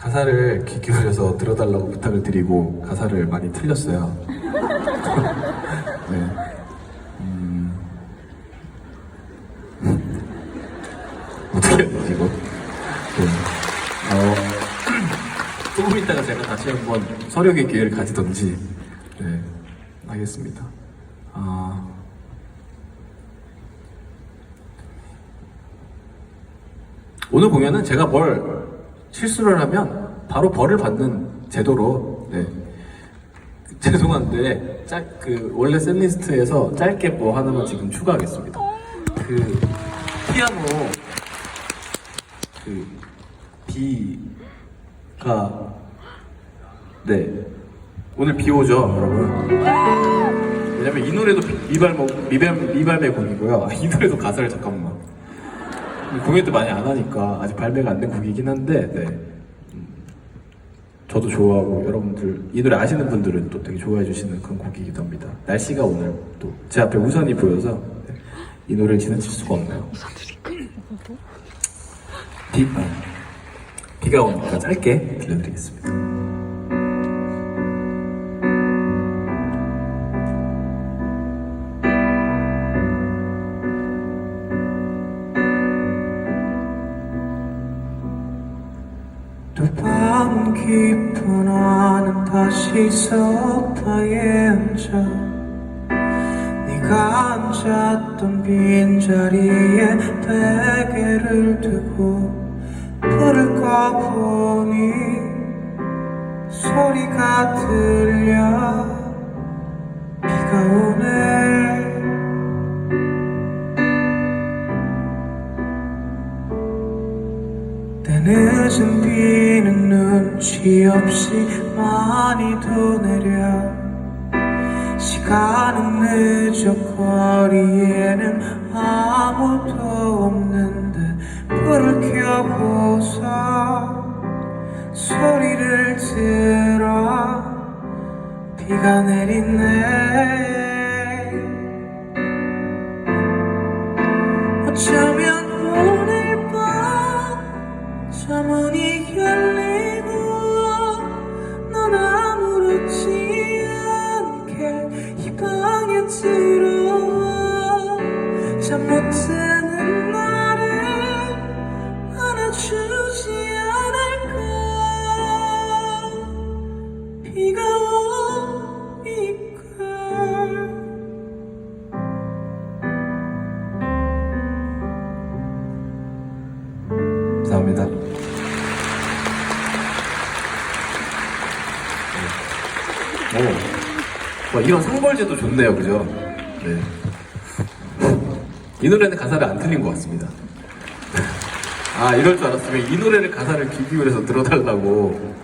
가사를 귀 기울여서 들어달라고 부탁을 드리고 가사를 많이 틀렸어요. 네. 음. 어떻게 해야 되지, 이거? 네. 어, 조금 있다가 제가 다시 한번 서력의 기회를 가지던지, 네, 하겠습니다. 아, 오늘 공연은 제가 뭘 실수를 하면 바로 벌을 받는 제도로 네. 죄송한데 짤, 그 원래 셋리스트에서 짧게 뭐 하나만 지금 추가하겠습니다. 그 피아노 그 비가 네 오늘 비 오죠 여러분. 왜냐면 이 노래도 비- 미발목 미발 미발매 곡이고요. 이 노래도 가사를 잠깐만. 공연 때 많이 안 하니까 아직 발매가 안 된 곡이긴 한데 네. 음, 저도 좋아하고 여러분들 이 노래 아시는 분들은 또 되게 좋아해 주시는 그런 곡이기도 합니다. 날씨가 오늘 또 제 앞에 우산이 보여서 네. 이 노래를 지나칠 수가 없네요. 비, 아, 비가 오니까 짧게 들려드리겠습니다. 밤 깊은 안은 다시 소파에 앉아 네가 앉았던 빈자리에 베개를 두고 불을 꺼보니 소리가 들려. 비가 오네 때 늦은 비는 눈치 없이 많이도 내려. 시간은 늦어 거리에는 아무도 없는데 불을 켜고서 소리를 들어 비가 내리네 밤자 감사합니다. 네. 오, 와, 이런 상벌제도 좋네요, 그죠? 네. 이 노래는 가사를 안 틀린 것 같습니다. 아, 이럴 줄 알았으면 이 노래를 가사를 귀 기울여서 들어달라고